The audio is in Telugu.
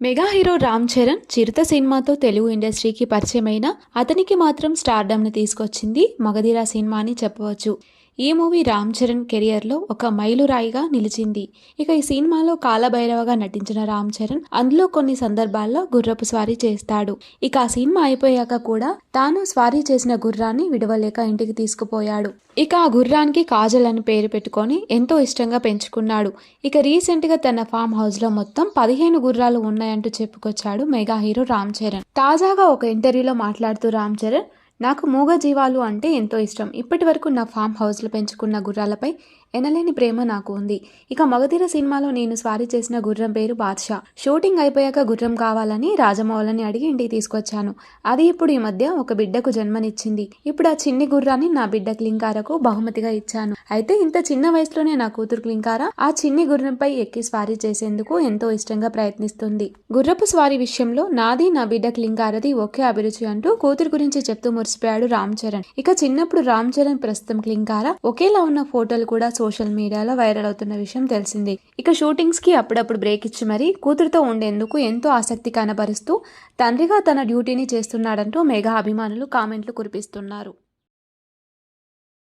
మెగా హీరో రామ్ చరణ్ చిరుత సినిమాతో తెలుగు ఇండస్ట్రీకి పరిచయమైన అతనికి మాత్రం స్టార్డమ్ని తీసుకొచ్చింది మగధీర సినిమా అని చెప్పవచ్చు. ఈ మూవీ రామ్ చరణ్ కెరియర్లో ఒక మైలురాయిగా నిలిచింది. ఇక ఈ సినిమాలో కాలభైరవగా నటించిన రామ్ చరణ్ అందులో కొన్ని సందర్భాల్లో గుర్రపు స్వారీ చేస్తాడు. ఇక ఆ సినిమా అయిపోయాక కూడా తాను స్వారీ చేసిన గుర్రాన్ని విడవలేక ఇంటికి తీసుకుపోయాడు. ఇక ఆ గుర్రానికి కాజల్ అని పేరు పెట్టుకొని ఎంతో ఇష్టంగా పెంచుకున్నాడు. ఇక రీసెంట్గా తన ఫామ్ హౌస్లో మొత్తం పదిహేను గుర్రాలు ఉన్నాయంటూ చెప్పుకొచ్చాడు మెగా హీరో రామ్ చరణ్. తాజాగా ఒక ఇంటర్వ్యూలో మాట్లాడుతూ రామ్ చరణ్ నాకు మూగ జీవాలు అంటే ఎంతో ఇష్టం. ఇప్పటి వరకు నా ఫామ్ హౌస్లో పెంచుకున్న గుర్రాలపై ఎనలేని ప్రేమ నాకు ఉంది. ఇక మగధీర సినిమాలో నేను స్వారీ చేసిన గుర్రం పేరు బాద్షా. షూటింగ్ అయిపోయాక గుర్రం కావాలని రాజమౌళిని అడిగి ఇంటికి తీసుకొచ్చాను. అది ఇప్పుడు ఈ మధ్య ఒక బిడ్డకు జన్మనిచ్చింది. ఇప్పుడు ఆ చిన్ని గుర్రాన్ని నా బిడ్డ క్లింకారకు బహుమతిగా ఇచ్చాను. అయితే ఇంత చిన్న వయసులోనే నా కూతురు క్లింకార ఆ చిన్ని గుర్రంపై ఎక్కి స్వారీ చేసేందుకు ఎంతో ఇష్టంగా ప్రయత్నిస్తుంది. గుర్రపు స్వారీ విషయంలో నాది నా బిడ్డ క్లింకారది ఒకే అభిరుచి అంటూ కూతురు గురించి చెప్తూ మురిసిపోయాడు రామ్ చరణ్. ఇక చిన్నప్పుడు రామ్ చరణ్ ప్రస్తుతం క్లింకార ఒకేలా ఉన్న ఫోటోలు కూడా సోషల్ మీడియాలో వైరల్ అవుతున్న విషయం తెలిసిందే. ఇక షూటింగ్స్కి అప్పుడప్పుడు బ్రేక్ ఇచ్చి మరీ కూతురుతో ఉండేందుకు ఎంతో ఆసక్తి కనబరుస్తూ తండ్రిగా తన డ్యూటీని చేస్తున్నాడంటూ మెగా అభిమానులు కామెంట్లు కురిపిస్తున్నారు.